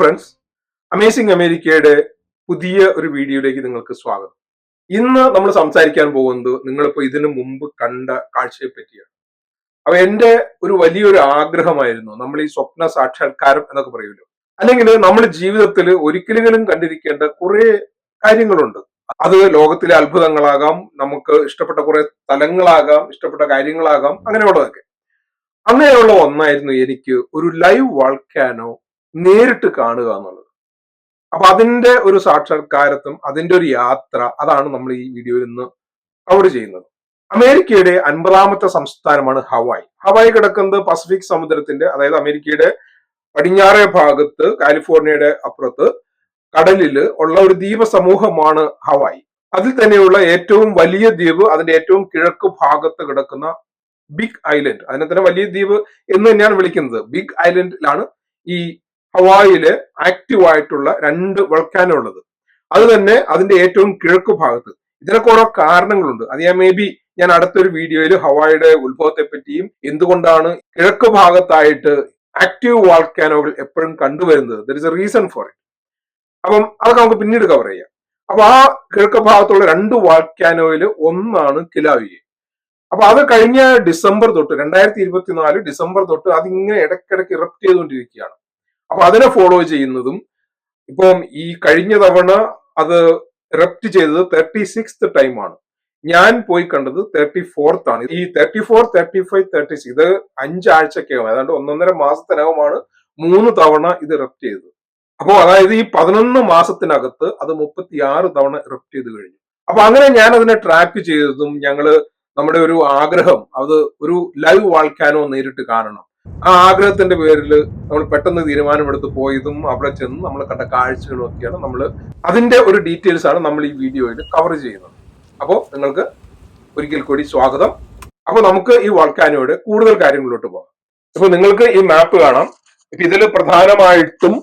Friends amazing അമേരിക്കയുടെ പുതിയ ഒരു വീഡിയോയിലേക്ക് നിങ്ങൾക്ക് സ്വാഗതം. ഇന്ന് നമ്മൾ സംസാരിക്കാൻ പോകുന്നത് നിങ്ങളിപ്പോൾ ഇതിനു മുമ്പ് കണ്ട കാഴ്ചയെ പറ്റിയാണ്. അപ്പൊ എന്റെ ഒരു വലിയൊരു ആഗ്രഹമായിരുന്നു നമ്മൾ ഈ സ്വപ്ന സാക്ഷാത്കാരം എന്നൊക്കെ പറയുമല്ലോ. അല്ലെങ്കിൽ നമ്മൾ ജീവിതത്തിൽ ഒരിക്കലെങ്കിലും കണ്ടിരിക്കേണ്ട കുറെ കാര്യങ്ങളുണ്ട്. അത് ലോകത്തിലെ അത്ഭുതങ്ങളാകാം നമുക്ക് ഇഷ്ടപ്പെട്ട കുറെ സ്ഥലങ്ങളാകാം ഇഷ്ടപ്പെട്ട കാര്യങ്ങളാകാം അങ്ങനെയുള്ളതൊക്കെ. അങ്ങനെയുള്ള ഒന്നായിരുന്നു എനിക്ക് ഒരു ലൈവ് വാൾക്കാനോ നേരിട്ട് കാണുക എന്നുള്ളത്. അപ്പൊ അതിന്റെ ഒരു സാക്ഷാത്കാരത്വം അതിന്റെ ഒരു യാത്ര അതാണ് നമ്മൾ ഈ വീഡിയോയിൽ ഇന്ന് കവർ ചെയ്യുന്നത്. അമേരിക്കയുടെ അൻപതാമത്തെ സംസ്ഥാനമാണ് ഹവായ്. ഹവായ് കിടക്കുന്നത് പസഫിക് സമുദ്രത്തിന്റെ അതായത് അമേരിക്കയുടെ പടിഞ്ഞാറേ ഭാഗത്ത് കാലിഫോർണിയയുടെ അപ്പുറത്ത് കടലിൽ ഉള്ള ഒരു ദ്വീപ സമൂഹമാണ് ഹവായ്. അതിൽ തന്നെയുള്ള ഏറ്റവും വലിയ ദ്വീപ് അതിന്റെ ഏറ്റവും കിഴക്ക് ഭാഗത്ത് കിടക്കുന്ന ബിഗ് ഐലൻഡ്. അതിനെ തന്നെ വലിയ ദ്വീപ് എന്ന് തന്നെയാണ് വിളിക്കുന്നത്. ബിഗ് ഐലൻഡിലാണ് ഈ ഹവായിൽ ആക്റ്റീവ് ആയിട്ടുള്ള രണ്ട് വൾക്കാനോ ഉള്ളത്. അത് തന്നെ അതിന്റെ ഏറ്റവും കിഴക്ക് ഭാഗത്ത്. ഇതിനൊക്കെ ഓരോ കാരണങ്ങളുണ്ട്. അത് ഞാൻ മേ ബി ഞാൻ അടുത്തൊരു വീഡിയോയിൽ ഹവായിയുടെ ഉത്ഭവത്തെ പറ്റിയും എന്തുകൊണ്ടാണ് കിഴക്ക് ഭാഗത്തായിട്ട് ആക്റ്റീവ് വാൾക്കാനോകൾ എപ്പോഴും കണ്ടുവരുന്നത്. There is a reason for it അപ്പം അതൊക്കെ നമുക്ക് പിന്നീട് കവർ ചെയ്യാം. അപ്പൊ ആ കിഴക്ക് ഭാഗത്തുള്ള രണ്ട് വാൾക്കാനോയിൽ ഒന്നാണ് കിലാവിയെ. അപ്പൊ അത് കഴിഞ്ഞ ഡിസംബർ തൊട്ട് രണ്ടായിരത്തി ഇരുപത്തിനാല് ഡിസംബർ തൊട്ട് അതിങ്ങനെ ഇടയ്ക്കിടയ്ക്ക് ഇറപ്റ്റ് ചെയ്തുകൊണ്ടിരിക്കുകയാണ്. അപ്പൊ അതിനെ ഫോളോ ചെയ്യുന്നതും ഇപ്പം ഈ കഴിഞ്ഞ തവണ അത് റെപ്റ്റ് ചെയ്തത് തേർട്ടി സിക്സ് ടൈമാണ് ഞാൻ പോയി കണ്ടത് തേർട്ടി ഫോർത്ത് ആണ്. ഈ thirty four thirty five thirty six ഇത് അഞ്ചാഴ്ചക്കകം ഏതാണ്ട് ഒന്നൊന്നര മാസത്തിനകമാണ് മൂന്ന് തവണ ഇത് റെപ്റ്റ് ചെയ്തത്. അപ്പോൾ അതായത് ഈ പതിനൊന്ന് മാസത്തിനകത്ത് അത് മുപ്പത്തി ആറ് തവണ റെപ്റ്റ് ചെയ്ത് കഴിഞ്ഞു. അപ്പൊ അങ്ങനെ ഞാൻ അതിനെ ട്രാക്ക് ചെയ്തതും ഞങ്ങൾ നമ്മുടെ ഒരു ആഗ്രഹം അത് ഒരു ലൈവ് വാൾക്കാനോ നേരിട്ട് കാണണം. ആ ആഗ്രഹത്തിന്റെ പേരിൽ നമ്മൾ പെട്ടെന്ന് തീരുമാനമെടുത്ത് പോയതും അവിടെ ചെന്ന് നമ്മൾ കണ്ട കാഴ്ചകളും ഒക്കെയാണ് നമ്മൾ അതിന്റെ ഒരു ഡീറ്റെയിൽസ് ആണ് നമ്മൾ ഈ വീഡിയോയിൽ കവർ ചെയ്യുന്നത്. അപ്പോൾ നിങ്ങൾക്ക് ഒരിക്കൽ കൂടി സ്വാഗതം. അപ്പോൾ നമുക്ക് ഈ വൾക്കാനോട് കൂടുതൽ കാര്യങ്ങളിലോട്ട് പോകാം. ഇപ്പൊ നിങ്ങൾക്ക് ഈ മാപ്പ് കാണാം. ഇപ്പൊ ഇതിൽ പ്രധാനമായിട്ടും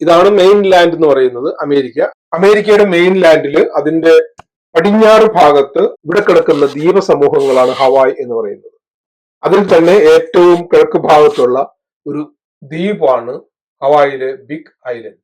ഇതാണ് മെയിൻ ലാൻഡ് എന്ന് പറയുന്നത് അമേരിക്ക. അമേരിക്കയുടെ മെയിൻ ലാൻഡിൽ അതിന്റെ പടിഞ്ഞാറ് ഭാഗത്ത് ഇവിടെ കിടക്കുന്ന ദ്വീപ സമൂഹങ്ങളാണ് ഹവായ് എന്ന് പറയുന്നത്. അതിൽ തന്നെ ഏറ്റവും കിഴക്ക് ഭാഗത്തുള്ള ഒരു ദ്വീപാണ് ഹവായിലെ ബിഗ് ഐലൻഡ്.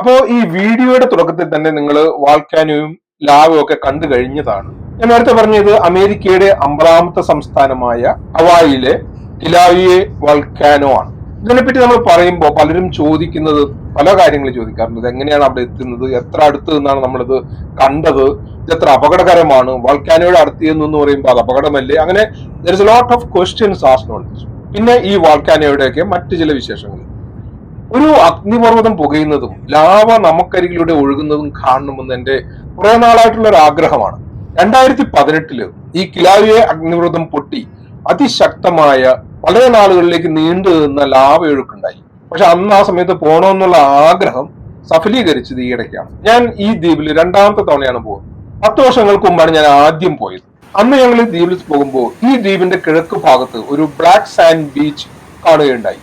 അപ്പോ ഈ വീഡിയോയുടെ തുടക്കത്തിൽ തന്നെ നിങ്ങൾ വാൽക്കാനോയും ലാവും ഒക്കെ കണ്ടു കഴിഞ്ഞതാണ്. ഞാൻ നേരത്തെ പറഞ്ഞത് അമേരിക്കയുടെ അമ്പതാമത്തെ സംസ്ഥാനമായ ഹവായിലെ ടിലാവിയെ വൾക്കാനോ ആണ്. ഇതിനെപ്പറ്റി നമ്മൾ പറയുമ്പോൾ പലരും ചോദിക്കുന്നത് പല കാര്യങ്ങൾ ചോദിക്കാറുണ്ട്. എങ്ങനെയാണ് അവിടെ എത്തുന്നത്? എത്ര അടുത്ത് നിന്നാണ് നമ്മളിത് കണ്ടത്? ഇത് എത്ര അപകടകരമാണ്? വൾക്കാനോയുടെ അടുത്ത് എന്ന് പറയുമ്പോൾ അത് അപകടമല്ലേ? അങ്ങനെ there is lot of questions asked പിന്നെ ഈ വാൾക്കാനോയുടെയൊക്കെ മറ്റു ചില വിശേഷങ്ങൾ. ഒരു അഗ്നിപർവതം പുകയുന്നതും ലാവ നമുക്കരികിലൂടെ ഒഴുകുന്നതും കാണണമെന്ന് എന്റെ കുറെ നാളായിട്ടുള്ള ഒരു ആഗ്രഹമാണ്. രണ്ടായിരത്തി പതിനെട്ടിൽ ഈ കിലാവിയെ അഗ്നിപർവതം പൊട്ടി. അതിശക്തമായ വളരെ നാളുകളിലേക്ക് നീണ്ടു നിന്ന ലാവയൊഴുക്കുണ്ടായി പക്ഷെ അന്ന് ആ സമയത്ത് പോകണമെന്നുള്ള ആഗ്രഹം സഫലീകരിച്ചത് ഈയിടയ്ക്കാണ് ഞാൻ ഈ ദ്വീപിൽ രണ്ടാമത്തെ തവണയാണ് പോകുന്നത്. പത്ത് വർഷങ്ങൾക്ക് മുമ്പാണ് ഞാൻ ആദ്യം പോയത്. അന്ന് ഞങ്ങൾ ഈ ദ്വീപിൽ പോകുമ്പോൾ ഈ ദ്വീപിന്റെ കിഴക്ക് ഭാഗത്ത് ഒരു ബ്ലാക്ക് സാൻഡ് ബീച്ച് കാണുകയുണ്ടായി.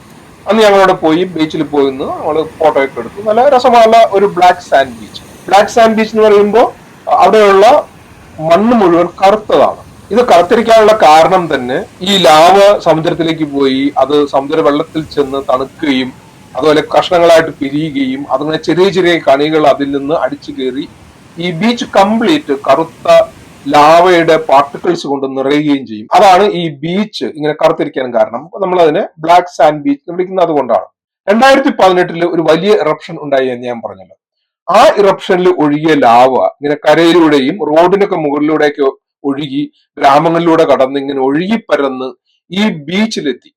അന്ന് ഞങ്ങളവിടെ പോയി ബീച്ചിൽ പോയി നിന്ന് ഞങ്ങൾ ഫോട്ടോ ഒക്കെ എടുത്തു. നല്ല രസമുള്ള ഒരു black sand beach. Black sand beach എന്ന് പറയുമ്പോൾ അവിടെയുള്ള മണ്ണ് മുഴുവൻ കറുത്തതാണ്. ഇത് കറുത്തിരിക്കാനുള്ള കാരണം തന്നെ ഈ ലാവ സമുദ്രത്തിലേക്ക് പോയി അത് സമുദ്ര വെള്ളത്തിൽ ചെന്ന് തണുക്കുകയും അതുപോലെ കഷ്ണങ്ങളായിട്ട് പിരിയുകയും അതുപോലെ ചെറിയ ചെറിയ കണികൾ അതിൽ നിന്ന് അടിച്ചു കയറി ഈ ബീച്ച് കംപ്ലീറ്റ് കറുത്ത ലാവയുടെ പാർട്ടിക്കിൾസ് കൊണ്ട് നിറയുകയും ചെയ്യും. അതാണ് ഈ ബീച്ച് ഇങ്ങനെ കറുത്തിരിക്കാൻ കാരണം. നമ്മൾ അതിനെ ബ്ലാക്ക് സാൻഡ് ബീച്ച് എന്ന് വിളിക്കുന്നത് അതുകൊണ്ടാണ്. രണ്ടായിരത്തി പതിനെട്ടിൽ ഒരു വലിയ ഇറപ്ഷൻ ഉണ്ടായി എന്ന് ഞാൻ പറഞ്ഞല്ലോ. ആ ഇറപ്ഷനിൽ ഒഴുകിയ ലാവ ഇങ്ങനെ കരയിലൂടെയും റോഡിനൊക്കെ മുകളിലൂടെയൊക്കെ ഒഴുകി ഗ്രാമങ്ങളിലൂടെ കടന്ന് ഇങ്ങനെ ഒഴുകിപ്പരന്ന് ഈ ബീച്ചിലെത്തി.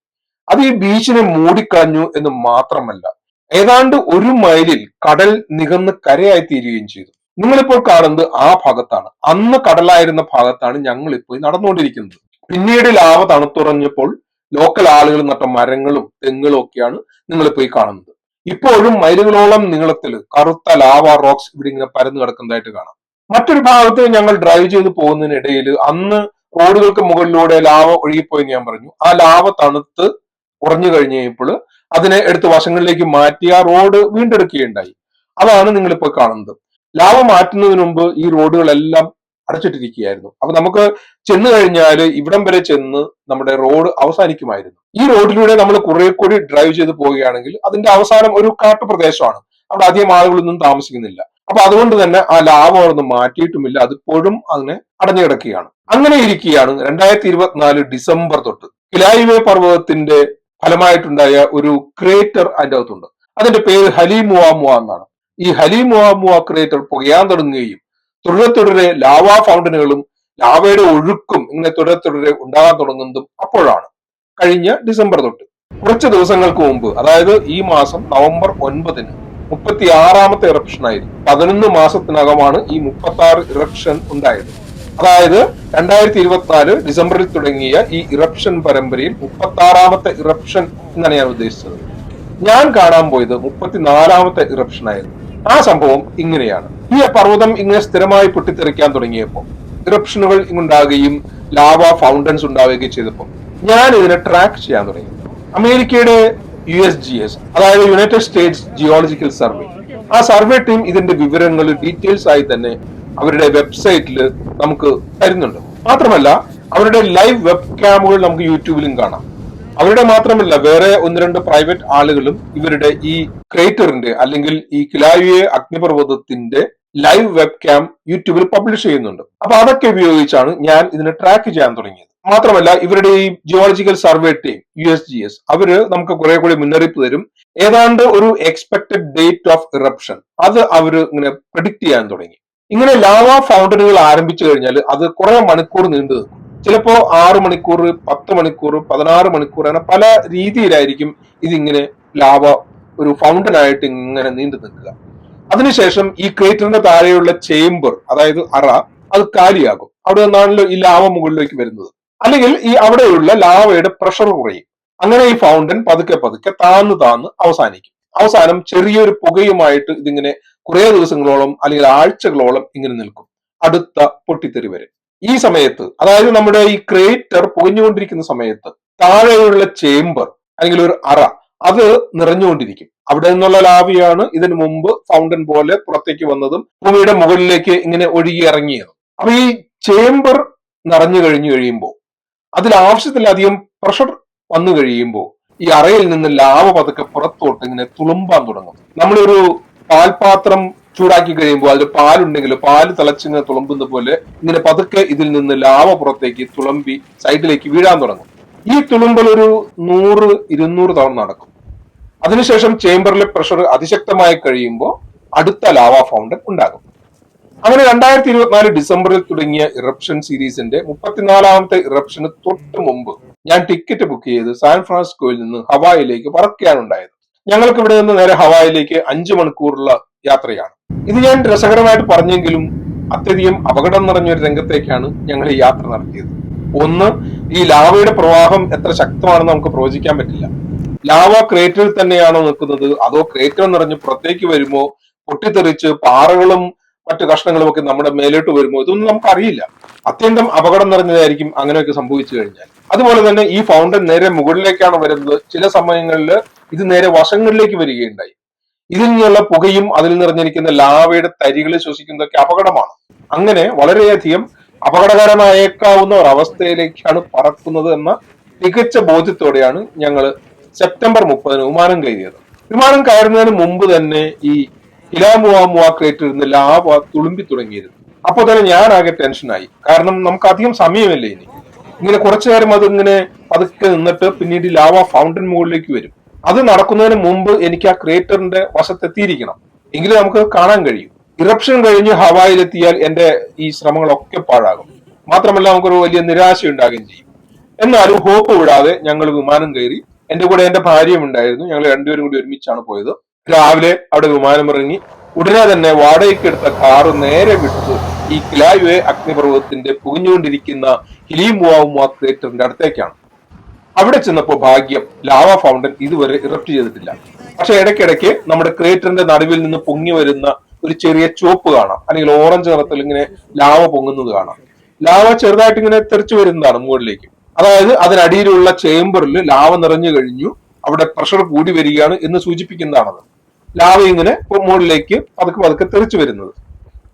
അത് ഈ ബീച്ചിനെ മൂടിക്കളഞ്ഞു എന്ന് മാത്രമല്ല ഏതാണ്ട് ഒരു മൈലിൽ കടൽ നികന്ന് കരയായി തീരുകയും ചെയ്തു. നിങ്ങളിപ്പോൾ കാണുന്നത് ആ ഭാഗത്താണ്. അന്ന് കടലായിരുന്ന ഭാഗത്താണ് ഞങ്ങൾ ഇപ്പോൾ നടന്നുകൊണ്ടിരിക്കുന്നത്. പിന്നീട് ലാവ തണുത്തുറഞ്ഞപ്പോൾ ലോക്കൽ ആളുകൾ നട്ട മരങ്ങളും തെങ്ങുകളും ഒക്കെയാണ് നിങ്ങളിപ്പോൾ ഈ കാണുന്നത്. ഇപ്പോഴും മൈലുകളോളം നീളത്തിൽ കറുത്ത ലാവ റോക്സ് ഇവിടെ ഇങ്ങനെ പരന്നു കിടക്കുന്നതായിട്ട് കാണാം. മറ്റൊരു ഭാഗത്ത് ഞങ്ങൾ ഡ്രൈവ് ചെയ്ത് പോകുന്നതിനിടയിൽ അന്ന് റോഡുകൾക്ക് മുകളിലൂടെ ലാവ ഒഴുകിപ്പോയെന്ന് ഞാൻ പറഞ്ഞു. ആ ലാവ തണുത്ത് കുറഞ്ഞു കഴിഞ്ഞപ്പോൾ അതിനെ എടുത്ത് വശങ്ങളിലേക്ക് മാറ്റി ആ റോഡ് വീണ്ടെടുക്കുകയുണ്ടായി. അതാണ് നിങ്ങളിപ്പോൾ കാണുന്നത്. ലാവ മാറ്റുന്നതിന് മുമ്പ് ഈ റോഡുകളെല്ലാം അടച്ചിട്ടിരിക്കുകയായിരുന്നു. അപ്പൊ നമുക്ക് ചെന്ന് കഴിഞ്ഞാൽ ഇവിടം വരെ ചെന്ന് നമ്മുടെ റോഡ് അവസാനിക്കുമായിരുന്നു. ഈ റോഡിലൂടെ നമ്മൾ കുറെ കൂടി ഡ്രൈവ് ചെയ്ത് പോവുകയാണെങ്കിൽ അതിന്റെ അവസാനം ഒരു കാട്ടുപ്രദേശമാണ്. അവിടെ അധികം ആളുകളൊന്നും താമസിക്കുന്നില്ല. അപ്പൊ അതുകൊണ്ട് തന്നെ ആ ലാഭം ഒന്നും മാറ്റിയിട്ടുമില്ല. അതിപ്പോഴും അതിനെ അടഞ്ഞു കിടക്കുകയാണ്. അങ്ങനെ ഇരിക്കുകയാണ് രണ്ടായിരത്തി ഇരുപത്തിനാല് ഡിസംബർ തൊട്ട്. കിലായിവേ പർവതത്തിന്റെ ഫലമായിട്ടുണ്ടായ ഒരു ക്രേറ്റർ അതിന്റെ അകത്തുണ്ട്. അതിന്റെ പേര് ഹലിമുവാമുവ എന്നാണ്. ഈ ഹലിമുവാമുവ ക്രേറ്റർ പുകയാൻ തുടങ്ങുകയും തുടരെ തുടരെ ലാവാ ഫൗണ്ടനുകളും ലാവയുടെ ഒഴുക്കും ഇങ്ങനെ തുടരെ തുടരെ ഉണ്ടാകാൻ തുടങ്ങുന്നതും അപ്പോഴാണ്. കഴിഞ്ഞ ഡിസംബർ തൊട്ട്. കുറച്ച് ദിവസങ്ങൾക്ക് മുമ്പ് അതായത് ഈ മാസം നവംബർ ഒൻപതിന് മുപ്പത്തി ആറാമത്തെ ഇറപ്ഷൻ ആയിരുന്നു പതിനൊന്ന് മാസത്തിനകമാണ് ഈ മുപ്പത്തി ആറ് ഇറപ്ഷൻ ഉണ്ടായത്. അതായത് രണ്ടായിരത്തി ഇരുപത്തിനാല് ഡിസംബറിൽ തുടങ്ങിയ ഈ ഇറപ്ഷൻ പരമ്പരയിൽ മുപ്പത്തി ആറാമത്തെ ഇറപ്ഷൻ എന്നാണ് ഞാൻ ഉദ്ദേശിച്ചത്. ഞാൻ കാണാൻ പോയത് മുപ്പത്തിനാലാമത്തെ ഇറപ്ഷൻ ആയിരുന്നു ആ സംഭവം ഇങ്ങനെയാണ്. ഈ പർവതം ഇങ്ങനെ സ്ഥിരമായി പൊട്ടിത്തെറിക്കാൻ തുടങ്ങിയപ്പോൾ ഇറപ്ഷനുകൾ ഉണ്ടാകുകയും ലാവ ഫൗണ്ടൻസ് ഉണ്ടാവുകയും ചെയ്തപ്പോൾ ഞാൻ ഇതിനെ ട്രാക്ക് ചെയ്യാൻ തുടങ്ങി. അമേരിക്കയുടെ യു എസ് ജി എസ് അതായത് യുണൈറ്റഡ് സ്റ്റേറ്റ്സ് ജിയോളജിക്കൽ സർവേ ആ സർവേ ടീം ഇതിന്റെ വിവരങ്ങൾ ഡീറ്റെയിൽസ് ആയി തന്നെ അവരുടെ വെബ്സൈറ്റിൽ നമുക്ക് തരുന്നുണ്ട്. മാത്രമല്ല അവരുടെ ലൈവ് വെബ് ക്യാമുകൾ നമുക്ക് യൂട്യൂബിലും കാണാം. അവരുടെ മാത്രമല്ല വേറെ ഒന്ന് രണ്ട് പ്രൈവറ്റ് ആളുകളും ഇവരുടെ ഈ ക്രേറ്ററിന്റെ അല്ലെങ്കിൽ ഈ കിലായുയെ അഗ്നിപർവതത്തിന്റെ ലൈവ് വെബ് ക്യാം യൂട്യൂബിൽ പബ്ലിഷ് ചെയ്യുന്നുണ്ട്. അപ്പൊ അതൊക്കെ ഉപയോഗിച്ചാണ് ഞാൻ ഇതിനെ ട്രാക്ക് ചെയ്യാൻ തുടങ്ങിയത്. മാത്രമല്ല ഇവരുടെ ഈ geological survey team U S G S അവർ നമുക്ക് കുറെ കൂടി മുന്നറിയിപ്പ് തരും. ഏതാണ്ട് ഒരു എക്സ്പെക്ടഡ് ഡേറ്റ് ഓഫ് ഇറപ്ഷൻ അത് അവർ ഇങ്ങനെ പ്രിഡിക്ട് ചെയ്യാൻ തുടങ്ങി. ഇങ്ങനെ ലാവ ഫൗണ്ടനുകൾ ആരംഭിച്ചു കഴിഞ്ഞാൽ അത് കുറെ മണിക്കൂർ നീണ്ടു നിൽക്കും. ചിലപ്പോ ആറ് മണിക്കൂർ പത്ത് മണിക്കൂർ പതിനാറ് മണിക്കൂർ അങ്ങനെ പല രീതിയിലായിരിക്കും ഇതിങ്ങനെ ലാവ ഒരു ഫൗണ്ടനായിട്ട് ഇങ്ങനെ നീണ്ടു നിൽക്കുക. അതിനുശേഷം ഈ ക്രേറ്ററിന്റെ താഴെയുള്ള ചേംബർ അതായത് അറ അത് കാലിയാകും. അവിടെ നിന്നാണല്ലോ ഈ ലാവ മുകളിലേക്ക് വരുന്നത്. അല്ലെങ്കിൽ ഈ അവിടെയുള്ള ലാവയുടെ പ്രഷർ കുറയും. അങ്ങനെ ഈ ഫൗണ്ടൻ പതുക്കെ പതുക്കെ താന്ന് താന്ന് അവസാനിക്കും. അവസാനം ചെറിയൊരു പുകയുമായിട്ട് ഇതിങ്ങനെ കുറെ ദിവസങ്ങളോളം അല്ലെങ്കിൽ ആഴ്ചകളോളം ഇങ്ങനെ നിൽക്കും. അടുത്ത പൊട്ടിത്തെറി വരെ. ഈ സമയത്ത് അതായത് നമ്മുടെ ഈ ക്രേറ്റർ പൊകഞ്ഞുകൊണ്ടിരിക്കുന്ന സമയത്ത് താഴെയുള്ള ചേംബർ അല്ലെങ്കിൽ ഒരു അറ അത് നിറഞ്ഞുകൊണ്ടിരിക്കും. അവിടെ നിന്നുള്ള ലാവിയാണ് ഇതിനു മുമ്പ് ഫൗണ്ടൻ പോലെ പുറത്തേക്ക് വന്നതും ഭൂമിയുടെ മുകളിലേക്ക് ഇങ്ങനെ ഒഴുകി ഇറങ്ങിയതും. അപ്പൊ ഈ ചേംബർ നിറഞ്ഞു കഴിഞ്ഞു കഴിയുമ്പോൾ അതിൽ ആവശ്യത്തിലധികം പ്രഷർ വന്നു കഴിയുമ്പോൾ ഈ അറയിൽ നിന്ന് ലാവ പതുക്കെ പുറത്തോട്ട് ഇങ്ങനെ തുളുമ്പാൻ തുടങ്ങും. നമ്മളൊരു പാൽപാത്രം ചൂടാക്കി കഴിയുമ്പോൾ അതിൽ പാലുണ്ടെങ്കിൽ പാൽ തിളച്ചിങ്ങനെ തുളുമ്പുന്ന പോലെ ഇങ്ങനെ പതുക്കെ ഇതിൽ നിന്ന് ലാവ പുറത്തേക്ക് തുളമ്പി സൈഡിലേക്ക് വീഴാൻ തുടങ്ങും. ഈ തുളുമ്പൽ ഒരു നൂറ് ഇരുന്നൂറ് തവണ നടക്കും. അതിനുശേഷം ചേംബറിലെ പ്രഷർ അതിശക്തമായി കഴിയുമ്പോൾ അടുത്ത ലാവ ഫൗണ്ടൻ ഉണ്ടാകും. അങ്ങനെ രണ്ടായിരത്തി ഇരുപത്തിനാല് ഡിസംബറിൽ തുടങ്ങിയ ഇറപ്ഷൻ സീരീസിന്റെ മുപ്പത്തിനാലാമത്തെ ഇറപ്ഷന് തൊട്ട് മുമ്പ് ഞാൻ ടിക്കറ്റ് ബുക്ക് ചെയ്ത് സാൻ ഫ്രാൻസിസ്കോയിൽ നിന്ന് ഹവായിലേക്ക് പറക്കുകയാണ് ഉണ്ടായത്. ഞങ്ങൾക്ക് ഇവിടെ നിന്ന് നേരെ ഹവായിലേക്ക് അഞ്ചു മണിക്കൂറുള്ള യാത്രയാണ്. ഇത് ഞാൻ രസകരമായിട്ട് പറഞ്ഞെങ്കിലും അത്യധികം അപകടം നിറഞ്ഞൊരു രംഗത്തേക്കാണ് ഞങ്ങൾ ഈ യാത്ര നടത്തിയത്. ഒന്ന് ഈ ലാവയുടെ പ്രവാഹം എത്ര ശക്തമാണെന്ന് നമുക്ക് പ്രവചിക്കാൻ പറ്റില്ല. ലാവ ക്രേറ്ററിൽ തന്നെയാണോ നിൽക്കുന്നത്? അതോ ക്രേറ്റർ നിറഞ്ഞ് പുറത്തേക്ക് വരുമോ? പൊട്ടിത്തെറിച്ച് പാറകളും മറ്റു കഷ്ണങ്ങളും ഒക്കെ നമ്മുടെ മേലോട്ട് വരുമ്പോൾ ഇതൊന്നും നമുക്ക് അറിയില്ല അത്യന്തം അപകടം നിറഞ്ഞതായിരിക്കും അങ്ങനെയൊക്കെ സംഭവിച്ചു കഴിഞ്ഞാൽ. അതുപോലെ തന്നെ ഈ ഫൗണ്ടൻ നേരെ മുകളിലേക്കാണ് വരുന്നത്. ചില സമയങ്ങളിൽ ഇത് നേരെ വശങ്ങളിലേക്ക് വരികയുണ്ടായി. ഇതിൽ നിന്നുള്ള പുകയും അതിൽ നിറഞ്ഞിരിക്കുന്ന ലാവയുടെ തരികൾ ശ്വസിക്കുന്നതൊക്കെ അപകടമാണ്. അങ്ങനെ വളരെയധികം അപകടകരമായേക്കാവുന്ന ഒരു അവസ്ഥയിലേക്കാണ് പറക്കുന്നത് എന്ന മികച്ച ബോധ്യത്തോടെയാണ് ഞങ്ങൾ സെപ്റ്റംബർ മുപ്പതിന് വിമാനം കയറിയത്. വിമാനം കയറുന്നതിന് മുമ്പ് തന്നെ ഈ ഇലാമുവാമുവ ക്രേറ്ററിൽ നിന്ന് ലാവ തുളുമ്പി തുടങ്ങിയിരുന്നു. അപ്പോൾ തന്നെ ഞാൻ ആകെ ടെൻഷനായി. കാരണം നമുക്ക് അധികം സമയമില്ല ഇനി. ഇങ്ങനെ കുറച്ചു നേരം അത് ഇങ്ങനെ പതുക്കെ നിന്നിട്ട് പിന്നീട് ലാവ ഫൗണ്ടൻ മുകളിലേക്ക് വരും. അത് നടക്കുന്നതിന് മുമ്പ് എനിക്ക് ആ ക്രേറ്ററിന്റെ വശത്തെത്തിയിരിക്കണം. എങ്കിലും നമുക്ക് കാണാൻ കഴിയും. ഇറപ്ഷൻ കഴിഞ്ഞ് ഹവായിലെത്തിയാൽ എന്റെ ഈ ശ്രമങ്ങളൊക്കെ പാഴാകും. മാത്രമല്ല നമുക്കൊരു വലിയ നിരാശ ഉണ്ടാകുകയും ചെയ്യും. എന്നാലും ഹോപ്പ് വിടാതെ ഞങ്ങൾ വിമാനം കയറി എന്റെ കൂടെ എന്റെ ഭാര്യയും ഉണ്ടായിരുന്നു. ഞങ്ങൾ രണ്ടുപേരും കൂടി ഒരുമിച്ചാണ് പോയത്. രാവിലെ അവിടെ വിമാനം ഇറങ്ങി ഉടനെ തന്നെ വാടകയ്ക്ക് എടുത്ത കാറ് നേരെ വിട്ടു. ഈ കിലായുവെ അഗ്നിപർവതത്തിന്റെ പുകഞ്ഞുകൊണ്ടിരിക്കുന്ന ഹിലിമുവാവുമ ക്രേറ്ററിന്റെ അടുത്തേക്കാണ്. അവിടെ ചെന്നപ്പോൾ ഭാഗ്യം ലാവ ഫൗണ്ടൻ ഇതുവരെ ഇറപ്റ്റ് ചെയ്തിട്ടില്ല. പക്ഷെ ഇടയ്ക്കിടയ്ക്ക് നമ്മുടെ ക്രേറ്ററിന്റെ നടുവിൽ നിന്ന് പൊങ്ങി വരുന്ന ഒരു ചെറിയ ചുവപ്പ് കാണാം. അല്ലെങ്കിൽ ഓറഞ്ച് നിറത്തിൽ ഇങ്ങനെ ലാവ പൊങ്ങുന്നത് കാണാം. ലാവ ചെറുതായിട്ട് ഇങ്ങനെ തെറിച്ചു വരുന്നതാണ് മുകളിലേക്ക്. അതായത് അതിനടിയിലുള്ള ചേംബറിൽ ലാവ നിറഞ്ഞു കഴിഞ്ഞു. അവിടെ പ്രഷർ കൂടി വരികയാണ് എന്ന് സൂചിപ്പിക്കുന്നതാണത്. ലാവ ഇങ്ങനെ മുകളിലേക്ക് പതുക്കെ പതുക്കെ തെറിച്ചു വരുന്നത്.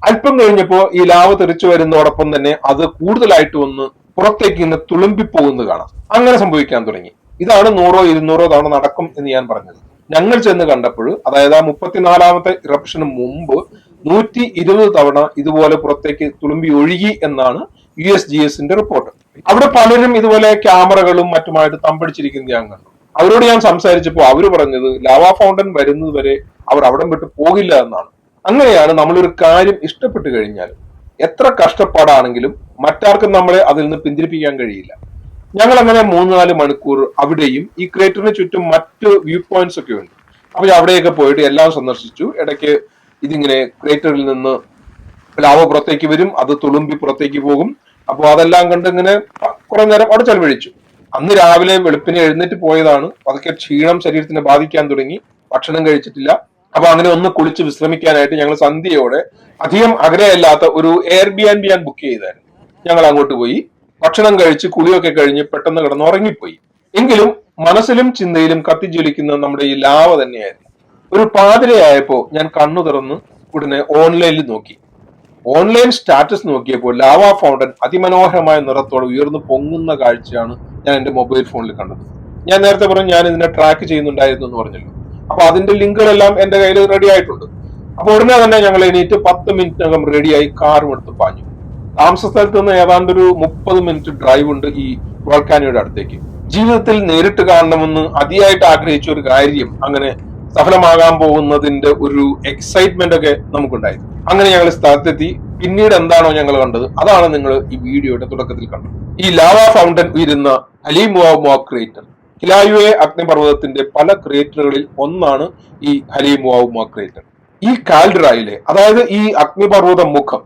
അല്പം കഴിഞ്ഞപ്പോൾ ഈ ലാവ തെറിച്ചു വരുന്നതോടൊപ്പം തന്നെ അത് കൂടുതലായിട്ട് ഒന്ന് പുറത്തേക്ക് ഇങ്ങനെ തുളുമ്പിപ്പോകുന്നത് കാണാം. അങ്ങനെ സംഭവിക്കാൻ തുടങ്ങി. ഇതാണ് നൂറോ ഇരുന്നൂറോ തവണ നടക്കും എന്ന് ഞാൻ പറഞ്ഞത്. ഞങ്ങൾ ചെന്ന് കണ്ടപ്പോൾ അതായത് ആ മുപ്പത്തിനാലാമത്തെ ഇറപ്ഷന് മുമ്പ് നൂറ്റി ഇരുപത് തവണ ഇതുപോലെ പുറത്തേക്ക് തുളുമ്പി ഒഴുകി എന്നാണ് യു എസ് ജി എസിന്റെ റിപ്പോർട്ട്. അവിടെ പലരും ഇതുപോലെ ക്യാമറകളും മറ്റുമായിട്ട് തമ്പടിച്ചിരിക്കുന്നത് ഞാൻ കണ്ടു. അവരോട് ഞാൻ സംസാരിച്ചപ്പോൾ അവർ പറഞ്ഞത് ലാവാ ഫൗണ്ടൻ വരുന്നത് വരെ അവർ അവിടം വിട്ട് പോകില്ല എന്നാണ്. അങ്ങനെയാണ് നമ്മളൊരു കാര്യം ഇഷ്ടപ്പെട്ടു കഴിഞ്ഞാൽ എത്ര കഷ്ടപ്പാടാണെങ്കിലും മറ്റാർക്കും നമ്മളെ അതിൽ നിന്ന് പിന്തിരിപ്പിക്കാൻ കഴിയില്ല. ഞങ്ങൾ അങ്ങനെ മൂന്ന് നാല് മണിക്കൂർ അവിടെയും ഈ ക്രേറ്ററിന് ചുറ്റും മറ്റ് വ്യൂ പോയിന്റ്സ് ഒക്കെ ഉണ്ട്. അപ്പൊ അവിടെയൊക്കെ പോയിട്ട് എല്ലാം സന്ദർശിച്ചു. ഇടയ്ക്ക് ഇതിങ്ങനെ ക്രേറ്ററിൽ നിന്ന് ലാവ പുറത്തേക്ക് വരും അത് തുളുമ്പി പുറത്തേക്ക് പോകും. അപ്പോൾ അതെല്ലാം കണ്ട് ഇങ്ങനെ കുറെ നേരം അവിടെ ചെലവഴിച്ചു. അന്ന് രാവിലെ വെളുപ്പിനെ എഴുന്നേറ്റ് പോയതാണ്. അതൊക്കെ ക്ഷീണം ശരീരത്തിനെ ബാധിക്കാൻ തുടങ്ങി. ഭക്ഷണം കഴിച്ചിട്ടില്ല. അപ്പൊ അങ്ങനെ ഒന്ന് കുളിച്ച് വിശ്രമിക്കാനായിട്ട് ഞങ്ങൾ സന്ധ്യയോടെ അധികം അകലെയല്ലാത്ത ഒരു എയർ ബി ആൻഡ് ബി ഞാൻ ബുക്ക് ചെയ്തായിരുന്നു. ഞങ്ങൾ അങ്ങോട്ട് പോയി. ഭക്ഷണം കഴിച്ച് കുളിയൊക്കെ കഴിഞ്ഞ് പെട്ടെന്ന് കിടന്ന് ഉറങ്ങിപ്പോയി എങ്കിലും മനസ്സിലും ചിന്തയിലും കത്തിജ്വലിക്കുന്ന നമ്മുടെ ഈ ലാവ തന്നെയായിരുന്നു. ഒരു പാതിരയായപ്പോ ഞാൻ കണ്ണു തുറന്ന് ഉടനെ ഓൺലൈനിൽ നോക്കി. ഓൺലൈൻ സ്റ്റാറ്റസ് നോക്കിയപ്പോൾ ലാവ ഫൗണ്ടൻ അതിമനോഹരമായ നിറത്തോടെ ഉയർന്നു പൊങ്ങുന്ന കാഴ്ചയാണ് ഞാൻ എന്റെ മൊബൈൽ ഫോണിൽ കണ്ടത്. ഞാൻ നേരത്തെ പറഞ്ഞു ഞാൻ ഇതിനെ ട്രാക്ക് ചെയ്യുന്നുണ്ടായിരുന്നു എന്ന് പറഞ്ഞല്ലോ. അപ്പൊ അതിന്റെ ലിങ്കുകളെല്ലാം എന്റെ കയ്യിൽ റെഡി ആയിട്ടുണ്ട്. അപ്പൊ ഉടനെ തന്നെ ഞങ്ങൾ എണീറ്റ് പത്ത് മിനിറ്റിനകം റെഡിയായി കാറും എടുത്ത് പാഞ്ഞു. താമസ സ്ഥലത്ത് നിന്ന് ഏതാണ്ട് ഒരു മുപ്പത് മിനിറ്റ് ഡ്രൈവ് ഉണ്ട് ഈ വൾക്കാനിയുടെ അടുത്തേക്ക്. ജീവിതത്തിൽ നേരിട്ട് കാണണമെന്ന് അതിയായിട്ട് ആഗ്രഹിച്ച ഒരു കാര്യം അങ്ങനെ സഫലമാകാൻ പോകുന്നതിന്റെ ഒരു എക്സൈറ്റ്മെന്റ് ഒക്കെ നമുക്കുണ്ടായി. അങ്ങനെ ഞങ്ങൾ സ്ഥലത്തെത്തി. പിന്നീട് എന്താണോ ഞങ്ങൾ കണ്ടത് അതാണ് നിങ്ങൾ ഈ വീഡിയോയുടെ തുടക്കത്തിൽ കണ്ടത്. ഈ ലാവ ഫൗണ്ടൻ ഉയരുന്ന ഹലിമുവ ക്രേറ്റർ ഹിലായുവെ അഗ്നിപർവതത്തിന്റെ പല ക്രേറ്ററുകളിൽ ഒന്നാണ് ഈ ഹലിമുവ ക്രേറ്റർ ഈ കാൽഡ്രായിലെ അതായത് ഈ അഗ്നിപർവത മുഖം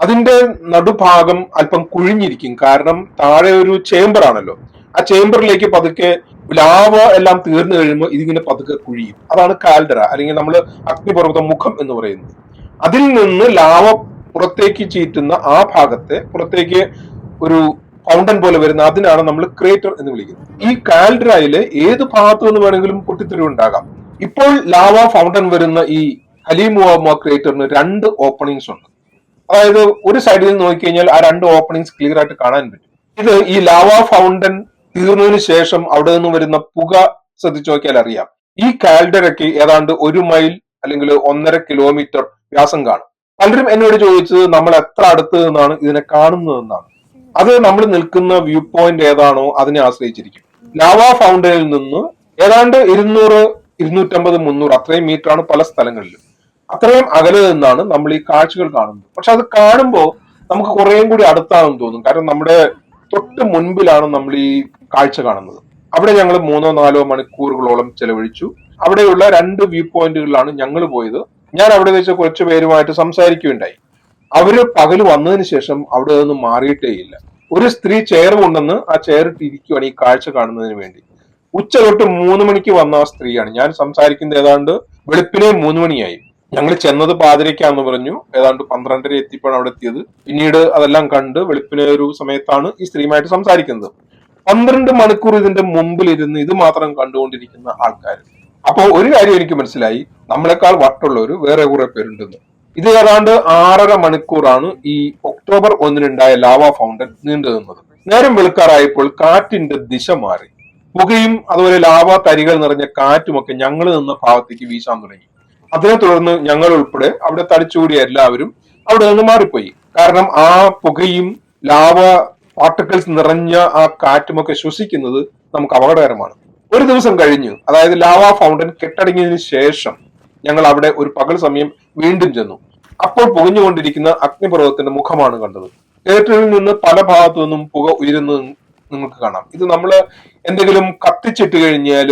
അതിന്റെ നടുഭാഗം അല്പം കുഴിഞ്ഞിരിക്കും. കാരണം താഴെ ഒരു ചേംബർ ആണല്ലോ. ആ ചേംബറിലേക്ക് പതുക്കെ ലാവ എല്ലാം തീർന്നു കഴിയുമ്പോൾ ഇതിങ്ങനെ പതുക്കെ കുഴിയും. അതാണ് കാൽഡറ അല്ലെങ്കിൽ നമ്മൾ അഗ്നിപർവത മുഖം എന്ന് പറയുന്നത്. അതിൽ നിന്ന് ലാവ പുറത്തേക്ക് ചീറ്റുന്ന ആ ഭാഗത്തെ പുറത്തേക്ക് ഒരു ഫൗണ്ടൻ പോലെ വരുന്ന അതിനാണ് നമ്മൾ ക്രേറ്റർ എന്ന് വിളിക്കുന്നത്. ഈ കാൽഡ്രയിലെ ഏത് ഭാഗത്തു നിന്ന് വേണമെങ്കിലും പൊട്ടിത്തെറിവുണ്ടാകാം ഇപ്പോൾ ലാവ ഫൗണ്ടൻ വരുന്ന ഈ ഹലീമുവാമ ക്രേറ്ററിന് രണ്ട് ഓപ്പണിങ്സ് ഉണ്ട്. അതായത് ഒരു സൈഡിൽ നോക്കിക്കഴിഞ്ഞാൽ ആ രണ്ട് ഓപ്പണിങ്സ് ക്ലിയർ ആയിട്ട് കാണാൻ പറ്റും. ഇത് ഈ ലാവ ഫൗണ്ടൻ തീർന്നതിന് ശേഷം അവിടെ നിന്ന് വരുന്ന പുക ശ്രദ്ധിച്ചു നോക്കിയാൽ അറിയാം. ഈ കാൽഡറയ്ക്ക് ഏതാണ്ട് ഒരു മൈൽ അല്ലെങ്കിൽ ഒന്നര കിലോമീറ്റർ വ്യാസം കാണും. പലരും എന്നോട് ചോദിച്ചത് നമ്മൾ എത്ര അടുത്ത് നിന്നാണ് ഇതിനെ കാണുന്നതെന്നാണ്. അത് നമ്മൾ നിൽക്കുന്ന വ്യൂ പോയിന്റ് ഏതാണോ അതിനെ ആശ്രയിച്ചിരിക്കും. ലാവ ഫൗണ്ടനിൽ നിന്ന് ഏതാണ്ട് ഇരുന്നൂറ് ഇരുന്നൂറ്റമ്പത് മുന്നൂറ് അത്രയും മീറ്റർ ആണ് പല സ്ഥലങ്ങളിലും. അത്രയും അകലെ നിന്നാണ് നമ്മൾ ഈ കാഴ്ചകൾ കാണുന്നത്. പക്ഷെ അത് കാണുമ്പോൾ നമുക്ക് കുറേയും കൂടി അടുത്താണെന്ന് തോന്നും. കാരണം നമ്മുടെ തൊട്ട് മുൻപിലാണ് നമ്മൾ ഈ കാഴ്ച കാണുന്നത്. അവിടെ ഞങ്ങൾ മൂന്നോ നാലോ മണിക്കൂറുകളോളം ചെലവഴിച്ചു. അവിടെയുള്ള രണ്ട് വ്യൂ പോയിന്റുകളിലാണ് ഞങ്ങൾ പോയത്. ഞാൻ അവിടെ വെച്ച് കുറച്ച് പേരുമായിട്ട് സംസാരിക്കുകയുണ്ടായി. അവർ പകൽ വന്നതിന് ശേഷം അവിടെ നിന്ന് മാറിയിട്ടേയില്ല ഒരു സ്ത്രീ ചെയർ കൊണ്ടെന്ന് ആ ചെയർ ഇരിക്കുവാണ് ഈ കാഴ്ച കാണുന്നതിന് വേണ്ടി. ഉച്ച തൊട്ട് മൂന്ന് മണിക്ക് വന്ന ആ സ്ത്രീയാണ്. ഞാൻ സംസാരിക്കുന്നത് ഏതാണ്ട് വെളുപ്പിനെ മൂന്ന് മണിയായി. ഞങ്ങൾ ചെന്നത് പാതിരയ്ക്കാന്ന് പറഞ്ഞു. ഏതാണ്ട് പന്ത്രണ്ടര എത്തിയപ്പോഴാണ് അവിടെ എത്തിയത്. പിന്നീട് അതെല്ലാം കണ്ട് വെളുപ്പിനെ ഒരു സമയത്താണ് ഈ സ്ത്രീയുമായിട്ട് സംസാരിക്കുന്നത്. പന്ത്രണ്ട് മണിക്കൂർ ഇതിന്റെ മുമ്പിൽ ഇരുന്ന് ഇത് മാത്രം കണ്ടുകൊണ്ടിരിക്കുന്ന ആൾക്കാർ അപ്പോൾ ഒരു കാര്യം എനിക്ക് മനസ്സിലായി. നമ്മളെക്കാൾ വട്ടുള്ളവർ വേറെ കുറെ പേരുണ്ടെന്ന്. ഇത് ഏതാണ്ട് ആറര മണിക്കൂറാണ് ഈ ഒക്ടോബർ ഒന്നിനുണ്ടായ ലാവ ഫൗണ്ടൻ നീണ്ടു നിന്നത് നേരം വെളുക്കാറായപ്പോൾ കാറ്റിന്റെ ദിശ മാറി. പുകയും അതുപോലെ ലാവ തരികൾ നിറഞ്ഞ കാറ്റുമൊക്കെ ഞങ്ങൾ നിന്ന ഭാഗത്തേക്ക് വീശാൻ തുടങ്ങി. അതിനെ തുടർന്ന് ഞങ്ങൾ ഉൾപ്പെടെ അവിടെ തടിച്ചുകൂടിയ എല്ലാവരും അവിടെ നിന്ന് മാറിപ്പോയി. കാരണം ആ പുകയും ലാവ പാർട്ടിക്കിൾസ് നിറഞ്ഞ ആ കാറ്റുമൊക്കെ ശ്വസിക്കുന്നത് നമുക്ക് അപകടകരമാണ്. ഒരു ദിവസം കഴിഞ്ഞു അതായത് ലാവ ഫൗണ്ടൻ കെട്ടടങ്ങിയതിനു ശേഷം ഞങ്ങൾ അവിടെ ഒരു പകൽ സമയം വീണ്ടും ചെന്നു. അപ്പോൾ പുകഞ്ഞുകൊണ്ടിരിക്കുന്ന അഗ്നിപർവതത്തിന്റെ മുഖമാണ് കണ്ടത്. കേറ്ററിൽ നിന്ന് പല ഭാഗത്തു നിന്നും പുക ഉയരുന്നത് നിങ്ങൾക്ക് കാണാം. ഇത് നമ്മൾ എന്തെങ്കിലും കത്തിച്ചിട്ട് കഴിഞ്ഞാൽ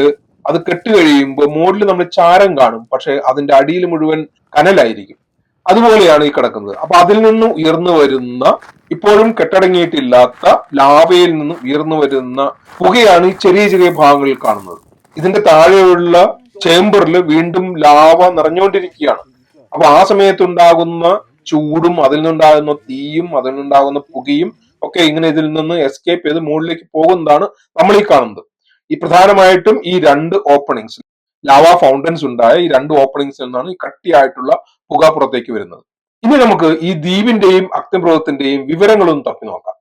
അത് കെട്ട് കഴിയുമ്പോൾ മുകളിൽ നമ്മൾ ചാരം കാണും. പക്ഷെ അതിന്റെ അടിയിൽ മുഴുവൻ കനലായിരിക്കും. അതുപോലെയാണ് ഈ കിടക്കുന്നത്. അപ്പൊ അതിൽ നിന്ന് ഉയർന്നു വരുന്ന ഇപ്പോഴും കെട്ടടങ്ങിയിട്ടില്ലാത്ത ലാവയിൽ നിന്ന് ഉയർന്നു വരുന്ന പുകയാണ് ഈ ചെറിയ ചെറിയ ഭാഗങ്ങളിൽ കാണുന്നത്. ഇതിന്റെ താഴെയുള്ള ചേമ്പറിൽ വീണ്ടും ലാവ നിറഞ്ഞുകൊണ്ടിരിക്കുകയാണ്. അപ്പൊ ആ സമയത്തുണ്ടാകുന്ന ചൂടും അതിൽ നിന്നുണ്ടാകുന്ന തീയും അതിൽ നിന്നുണ്ടാകുന്ന പുകയും ഒക്കെ ഇങ്ങനെ ഇതിൽ നിന്ന് എസ്കേപ്പ് ചെയ്ത് മുകളിലേക്ക് പോകുന്നതാണ് നമ്മൾ ഈ കാണുന്നത്. ഈ പ്രധാനമായിട്ടും ഈ രണ്ട് ഓപ്പണിങ്സ് ലാവ ഫൗണ്ടൻസ് ഉണ്ടായ ഈ രണ്ട് ഓപ്പണിങ്സിൽ നിന്നാണ് ഈ കട്ടിയായിട്ടുള്ള പുക പുറത്തേക്ക് വരുന്നത്. ഇനി നമുക്ക് ഈ ദ്വീപിന്റെയും അഗ്നിപർവതത്തിന്റെയും വിവരങ്ങളൊന്നും തപ്പി നോക്കാം.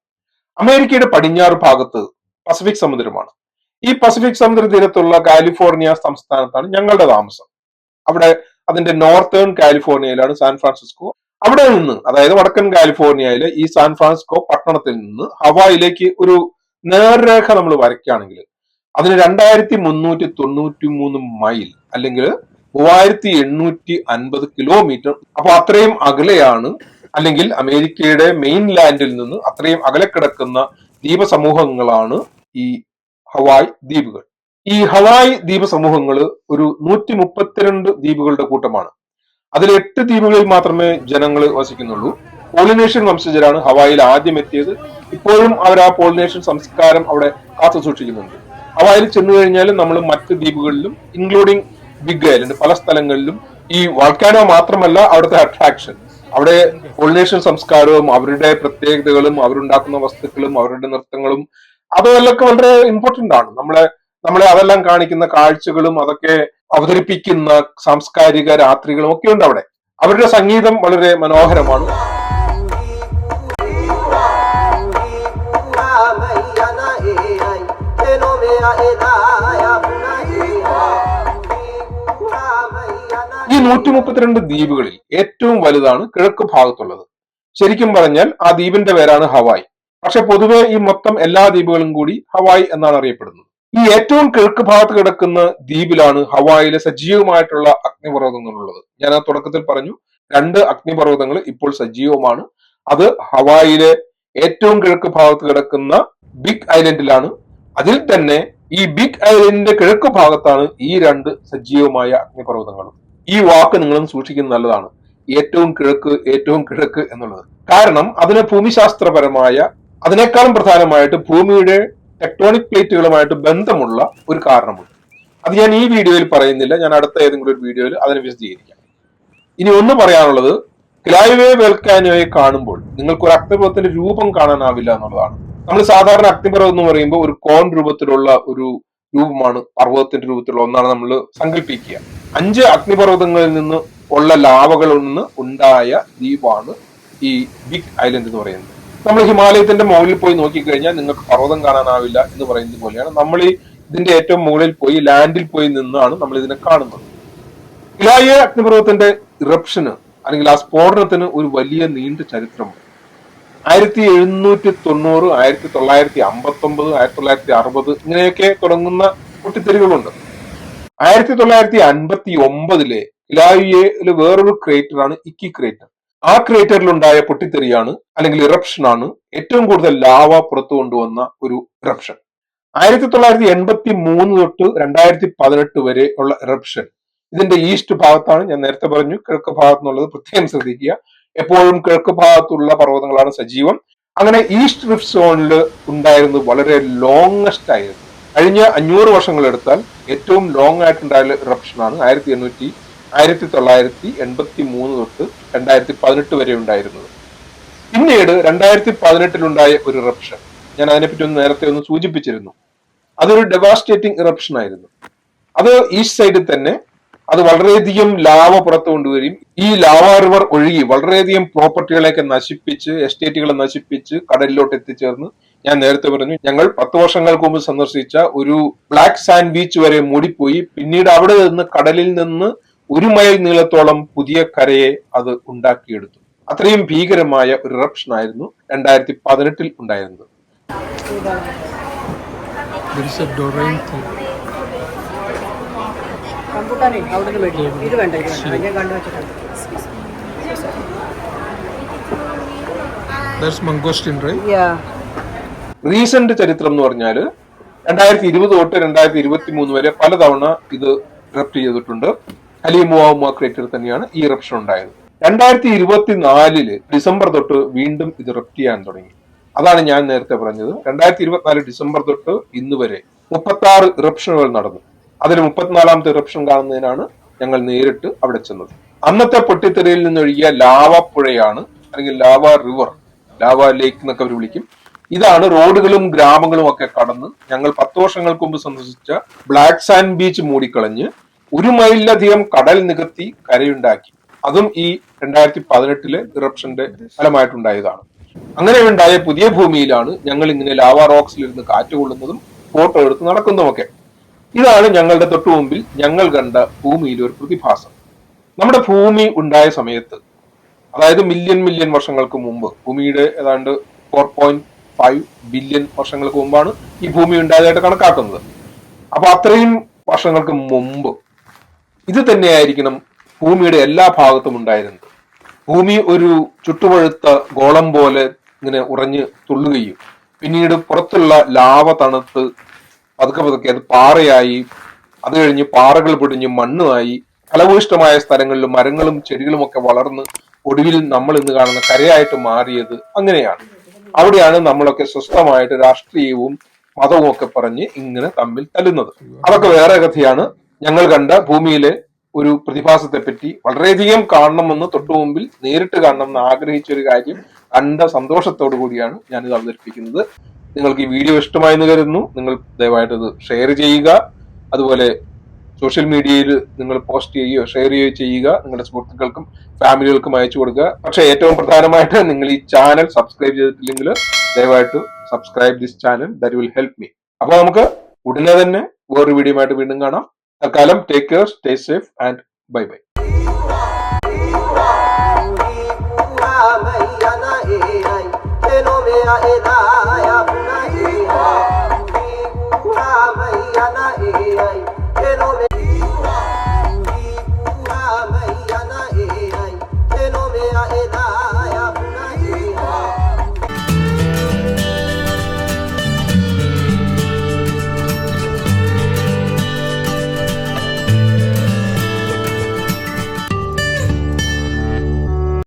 അമേരിക്കയുടെ പടിഞ്ഞാറ് ഭാഗത്ത് പസഫിക് സമുദ്രമാണ്. ഈ പസഫിക് സമുദ്ര തീരത്തുള്ള കാലിഫോർണിയ സംസ്ഥാനത്താണ് ഞങ്ങളുടെ താമസം. അവിടെ അതിന്റെ നോർത്തേൺ കാലിഫോർണിയയിലാണ് സാൻ ഫ്രാൻസിസ്കോ അവിടെ നിന്ന് അതായത് വടക്കൻ കാലിഫോർണിയയിലെ ഈ സാൻ ഫ്രാൻസിസ്കോ പട്ടണത്തിൽ നിന്ന് ഹവായിലേക്ക് ഒരു നേർരേഖ നമ്മൾ വരയ്ക്കുകയാണെങ്കിൽ അതിന് രണ്ടായിരത്തി മുന്നൂറ്റി തൊണ്ണൂറ്റി മൂന്ന് മൈൽ അല്ലെങ്കിൽ മൂവായിരത്തി എണ്ണൂറ്റി അൻപത് കിലോമീറ്റർ. അപ്പൊ അത്രയും അകലെയാണ് അല്ലെങ്കിൽ അമേരിക്കയുടെ മെയിൻ ലാൻഡിൽ നിന്ന് അത്രയും അകലെ കിടക്കുന്ന ദ്വീപസമൂഹങ്ങളാണ് ഈ ഹവായ് ദ്വീപുകൾ. ഈ ഹവായ് ദ്വീപ സമൂഹങ്ങൾ ഒരു നൂറ്റി മുപ്പത്തിരണ്ട് ദ്വീപുകളുടെ കൂട്ടമാണ്. അതിൽ എട്ട് ദ്വീപുകളിൽ മാത്രമേ ജനങ്ങൾ വസിക്കുന്നുള്ളൂ. പോളിനേഷ്യൻ വംശജരാണ് ഹവായിൽ ആദ്യം എത്തിയത് ഇപ്പോഴും അവർ ആ പോളിനേഷ്യൻ സംസ്കാരം അവിടെ കാത്തു സൂക്ഷിക്കുന്നുണ്ട്. ഹവായിൽ ചെന്നു കഴിഞ്ഞാൽ നമ്മൾ മറ്റ് ദ്വീപുകളിലും ഇൻക്ലൂഡിങ് ബിഗ് ഐലൻഡ് പല സ്ഥലങ്ങളിലും ഈ വൾക്കാനോ മാത്രമല്ല അവിടുത്തെ അട്രാക്ഷൻ അവിടെ പോളിനേഷ്യൻ സംസ്കാരവും അവരുടെ പ്രത്യേകതകളും അവരുണ്ടാക്കുന്ന വസ്തുക്കളും അവരുടെ നൃത്തങ്ങളും അതെല്ലാം വളരെ ഇമ്പോർട്ടന്റ് ആണ്. നമ്മളെ നമ്മളെ അതെല്ലാം കാണിക്കുന്ന കാഴ്ചകളും അതൊക്കെ അവതരിപ്പിക്കുന്ന സാംസ്കാരിക രാത്രികളും ഒക്കെ ഉണ്ട് അവിടെ. അവരുടെ സംഗീതം വളരെ മനോഹരമാണ്. ഈ നൂറ്റി മുപ്പത്തിരണ്ട് ദ്വീപുകളിൽ ഏറ്റവും വലുതാണ് കിഴക്ക് ഭാഗത്തുള്ളത്. ശരിക്കും പറഞ്ഞാൽ ആ ദ്വീപിന്റെ പേരാണ് ഹവായ്. പക്ഷെ പൊതുവെ ഈ മൊത്തം എല്ലാ ദ്വീപുകളും കൂടി ഹവായ് എന്നാണ് അറിയപ്പെടുന്നത്. ഈ ഏറ്റവും കിഴക്ക് ഭാഗത്ത് കിടക്കുന്ന ദ്വീപിലാണ് ഹവായിലെ സജീവമായിട്ടുള്ള അഗ്നിപർവതങ്ങളുള്ളത്. ഞാൻ ആ തുടക്കത്തിൽ പറഞ്ഞു രണ്ട് അഗ്നിപർവതങ്ങൾ ഇപ്പോൾ സജീവമാണ്. അത് ഹവായിലെ ഏറ്റവും കിഴക്ക് ഭാഗത്ത് കിടക്കുന്ന ബിഗ് ഐലൻഡിലാണ് അതിൽ തന്നെ ഈ ബിഗ് ഐലൻഡിന്റെ കിഴക്ക് ഭാഗത്താണ് ഈ രണ്ട് സജീവമായ അഗ്നിപർവതങ്ങളും. ഈ വാക്ക് നിങ്ങളും സൂക്ഷിക്കുന്നത് നല്ലതാണ്. ഏറ്റവും കിഴക്ക് ഏറ്റവും കിഴക്ക് എന്നുള്ളത്. കാരണം അതിന് ഭൂമിശാസ്ത്രപരമായ അതിനേക്കാളും പ്രധാനമായിട്ട് ഭൂമിയുടെ ടെക്ടോണിക് പ്ലേറ്റുകളുമായിട്ട് ബന്ധമുള്ള ഒരു കാരണമുണ്ട്. അത് ഞാൻ ഈ വീഡിയോയിൽ പറയുന്നില്ല. ഞാൻ അടുത്ത ഏതെങ്കിലും ഒരു വീഡിയോയിൽ അതിനെ വിശദീകരിക്കാം. ഇനി ഒന്ന് പറയാനുള്ളത് ക്ലൈവേ വെൽക്കാനോയെ കാണുമ്പോൾ നിങ്ങൾക്ക് ഒരു അക്തപത്തിന്റെ രൂപം കാണാനാവില്ല എന്നുള്ളതാണ്. നമ്മൾ സാധാരണ അഗ്നിപർവതം എന്ന് പറയുമ്പോൾ ഒരു കോൺ രൂപത്തിലുള്ള ഒരു രൂപമാണ് പർവതത്തിന്റെ രൂപത്തിലുള്ള ഒന്നാണ് നമ്മൾ സങ്കല്പിക്കുക. അഞ്ച് അഗ്നിപർവതങ്ങളിൽ നിന്ന് ഉള്ള ലാവകളിൽ നിന്ന് ഉണ്ടായ ദ്വീപാണ് ഈ ബിഗ് ഐലൻഡ് എന്ന് പറയുന്നത്. നമ്മൾ ഹിമാലയത്തിന്റെ മുകളിൽ പോയി നോക്കിക്കഴിഞ്ഞാൽ നിങ്ങൾക്ക് പർവതം കാണാനാവില്ല എന്ന് പറയുന്നത് പോലെയാണ്. നമ്മൾ ഈ ഇതിന്റെ ഏറ്റവും മുകളിൽ പോയി ലാൻഡിൽ പോയി നിന്നാണ് നമ്മൾ ഇതിനെ കാണുന്നത്. ഇലായ അഗ്നിപർവതത്തിന്റെ ഇറപ്ഷന് അല്ലെങ്കിൽ ആ സ്ഫോടനത്തിന് ഒരു വലിയ നീണ്ട ചരിത്രമുണ്ട്. ആയിരത്തി എഴുന്നൂറ്റി തൊണ്ണൂറ് ആയിരത്തി തൊള്ളായിരത്തി അമ്പത്തി ഒമ്പത് ആയിരത്തി തൊള്ളായിരത്തി അറുപത് ഇങ്ങനെയൊക്കെ തുടങ്ങുന്ന പൊട്ടിത്തെറികളുണ്ട് ആയിരത്തി തൊള്ളായിരത്തി അൻപത്തി ഒമ്പതിലെ ഇലായിയയിൽ വേറൊരു ക്രേറ്ററാണ് ഇക്കി ക്രേറ്റർ ആ ക്രേറ്ററിലുണ്ടായ പൊട്ടിത്തെറിയാണ് അല്ലെങ്കിൽ ഇറപ്ഷൻ ആണ് ഏറ്റവും കൂടുതൽ ലാവ പുറത്തു കൊണ്ടുവന്ന ഒരു ഇറപ്ഷൻ. ആയിരത്തി തൊള്ളായിരത്തി എൺപത്തി മൂന്ന് തൊട്ട് രണ്ടായിരത്തി പതിനെട്ട് വരെ ഉള്ള ഇറപ്ഷൻ. ഇതിന്റെ ഈസ്റ്റ് ഭാഗത്താണ് ഞാൻ നേരത്തെ പറഞ്ഞു കിഴക്ക് ഭാഗത്ത് എന്നുള്ളത് പ്രത്യേകം ശ്രദ്ധിക്കുക. എപ്പോഴും കിഴക്ക് ഭാഗത്തുള്ള പർവതങ്ങളാണ് സജീവം. അങ്ങനെ ഈസ്റ്റ് റിഫ്റ്റ് സോണിൽ ഉണ്ടായിരുന്നത് വളരെ ലോങ്ങസ്റ്റ് ആയിരുന്നു. കഴിഞ്ഞ അഞ്ഞൂറ് വർഷങ്ങൾ എടുത്താൽ ഏറ്റവും ലോങ് ആയിട്ടുണ്ടായ ഇറപ്ഷനാണ് ആയിരത്തി എണ്ണൂറ്റി ആയിരത്തി തൊള്ളായിരത്തി എൺപത്തി മൂന്ന് തൊട്ട് രണ്ടായിരത്തി പതിനെട്ട് വരെ ഉണ്ടായിരുന്നത്. പിന്നീട് രണ്ടായിരത്തി പതിനെട്ടിലുണ്ടായ ഒരു ഇറപ്ഷൻ ഞാൻ അതിനെപ്പറ്റി ഒന്ന് നേരത്തെ ഒന്ന് സൂചിപ്പിച്ചിരുന്നു. അതൊരു ഡെവാസ്റ്റേറ്റിംഗ് ഇറപ്ഷൻ ആയിരുന്നു. അത് ഈസ്റ്റ് സൈഡിൽ തന്നെ അത് വളരെയധികം ലാവ പുറത്തു കൊണ്ടുവരും. ഈ ലാവ റിവർ ഒഴുകി വളരെയധികം പ്രോപ്പർട്ടികളെയൊക്കെ നശിപ്പിച്ച് എസ്റ്റേറ്റുകളെ നശിപ്പിച്ച് കടലിലോട്ട് എത്തിച്ചേർന്ന് ഞാൻ നേരത്തെ പറഞ്ഞു ഞങ്ങൾ പത്ത് വർഷങ്ങൾക്ക് മുമ്പ് സന്ദർശിച്ച ഒരു ബ്ലാക്ക് സാൻഡ് ബീച്ച് വരെ മൂടിപ്പോയി. പിന്നീട് അവിടെ നിന്ന് കടലിൽ നിന്ന് ഒരു മൈൽ നീളത്തോളം പുതിയ കരയെ അത് ഉണ്ടാക്കിയെടുത്തു. അത്രയും ഭീകരമായ ഒരു ഇറപ്ഷൻ ആയിരുന്നു രണ്ടായിരത്തി പതിനെട്ടിൽ ഉണ്ടായിരുന്നത് റംബൂട്ടാനെ അവിടെ നിന്ന് മേടിക്കും ഇത് വേണ്ട ഇത് വേണ്ട. ഞാൻ കണ്ടു വെച്ചിട്ടുണ്ട്. That's mangosteen, right? Yeah recent ചരിത്രം എന്ന് പറഞ്ഞാൽ രണ്ടായിരത്തി ഇരുപത് തൊട്ട് രണ്ടായിരത്തി ഇരുപത്തി മൂന്ന് വരെ പലതവണ ഇത് ഇറപ്റ്റ് ചെയ്തിട്ടുണ്ട്. അലിമുവാമ ക്രേറ്റർ തന്നെയാണ് ഈ ഇറപ്ഷൻ ഉണ്ടായത്. രണ്ടായിരത്തി ഇരുപത്തിനാലിൽ ഡിസംബർ തൊട്ട് വീണ്ടും ഇത് ഇറപ്റ്റ് ചെയ്യാൻ തുടങ്ങി. അതാണ് ഞാൻ നേരത്തെ പറഞ്ഞത്. രണ്ടായിരത്തി ഇരുപത്തിനാല് ഡിസംബർ തൊട്ട് ഇന്ന് വരെ മുപ്പത്തി ആറ് ഇറപ്ഷനുകൾ നടന്നു. അതിൽ മുപ്പത്തിനാലാമത്തെ ഇറപ്ഷൻ കാണുന്നതിനാണ് ഞങ്ങൾ നേരിട്ട് അവിടെ ചെന്നത്. അന്നത്തെ പൊട്ടിത്തെറിയിൽ നിന്നൊഴുകിയ ലാവ പുഴയാണ് അല്ലെങ്കിൽ ലാവ റിവർ ലാവ ലേക്ക് എന്നൊക്കെ അവർ വിളിക്കും. ഇതാണ് റോഡുകളും ഗ്രാമങ്ങളും ഒക്കെ കടന്ന് ഞങ്ങൾ പത്ത് വർഷങ്ങൾക്ക് മുമ്പ് സന്ദർശിച്ച ബ്ലാക്ക് സാൻഡ് ബീച്ച് മൂടിക്കളഞ്ഞ് ഒരു മൈലിലധികം കടൽ നികത്തി കരയുണ്ടാക്കി. അതും ഈ രണ്ടായിരത്തി പതിനെട്ടിലെ ഇറപ്ഷന്റെ ഫലമായിട്ടുണ്ടായതാണ്. അങ്ങനെ ഉണ്ടായ പുതിയ ഭൂമിയിലാണ് ഞങ്ങൾ ഇങ്ങനെ ലാവ റോക്സിലിരുന്ന് കാറ്റ് കൊള്ളുന്നതും ഫോട്ടോ എടുത്ത് നടക്കുന്നതുമൊക്കെ. ഇതാണ് ഞങ്ങളുടെ തൊട്ടു മുമ്പിൽ ഞങ്ങൾ കണ്ട ഭൂമിയിലെ ഒരു പ്രതിഭാസം. നമ്മുടെ ഭൂമി ഉണ്ടായ സമയത്ത് അതായത് മില്യൺ മില്യൺ വർഷങ്ങൾക്ക് മുമ്പ് ഭൂമിയുടെ ഏതാണ്ട് ഫോർ പോയിന്റ് ഫൈവ് ബില്യൺ വർഷങ്ങൾക്ക് മുമ്പാണ് ഈ ഭൂമി ഉണ്ടായതായിട്ട് കണക്കാക്കുന്നത്. അപ്പൊ അത്രയും വർഷങ്ങൾക്ക് മുമ്പ് ഇത് തന്നെയായിരിക്കണം ഭൂമിയുടെ എല്ലാ ഭാഗത്തും ഉണ്ടായിരുന്നത്. ഭൂമി ഒരു ചുട്ടുപഴുത്ത ഗോളം പോലെ ഇങ്ങനെ ഉറഞ്ഞ് തുള്ളുകയും പിന്നീട് പുറത്തുള്ള ലാവ തണുത്ത് പതുക്കെ പതുക്കെ അത് പാറയായി. അത് കഴിഞ്ഞ് പാറകൾ പൊടിഞ്ഞ് മണ്ണുമായി. ഫലഭൂയിഷ്ടമായ സ്ഥലങ്ങളിൽ മരങ്ങളും ചെടികളും ഒക്കെ വളർന്ന് ഒടുവിൽ നമ്മൾ ഇന്ന് കാണുന്ന കരയായിട്ട് മാറിയത് അങ്ങനെയാണ്. അവിടെയാണ് നമ്മളൊക്കെ സ്വസ്ഥമായിട്ട് രാഷ്ട്രീയവും മതവും ഒക്കെ പറഞ്ഞ് ഇങ്ങനെ തമ്മിൽ തല്ലുന്നത്. അതൊക്കെ വേറെ കഥയാണ്. ഞങ്ങൾ കണ്ട ഭൂമിയിലെ ഒരു പ്രതിഭാസത്തെ പറ്റി വളരെയധികം കാണണമെന്ന് തൊട്ടു മുമ്പിൽ നേരിട്ട് കാണണമെന്ന് ആഗ്രഹിച്ച ഒരു കാര്യം കണ്ട സന്തോഷത്തോടു കൂടിയാണ് ഞാനിത് അവതരിപ്പിക്കുന്നത്. നിങ്ങൾക്ക് ഈ വീഡിയോ ഇഷ്ടമായി എന്ന് കരുതുന്നു നിങ്ങൾ ദയവായിട്ട് ഇത് ഷെയർ ചെയ്യുക അതുപോലെ സോഷ്യൽ മീഡിയയിൽ നിങ്ങൾ പോസ്റ്റ് ചെയ്യുകയോ ഷെയർ ചെയ്യുകയോ ചെയ്യുക നിങ്ങളുടെ സുഹൃത്തുക്കൾക്കും ഫാമിലികൾക്കും അയച്ചു കൊടുക്കുക പക്ഷേ ഏറ്റവും പ്രധാനമായിട്ട് നിങ്ങൾ ഈ ചാനൽ സബ്സ്ക്രൈബ് ചെയ്തിട്ടില്ലെങ്കിൽ ദയവായിട്ട് subscribe this channel that will help me അപ്പോൾ നമുക്ക് ഉടനെ തന്നെ വേറൊരു വീഡിയോമായിട്ട് വീണ്ടും കാണാം തൽക്കാലം take care stay safe and bye bye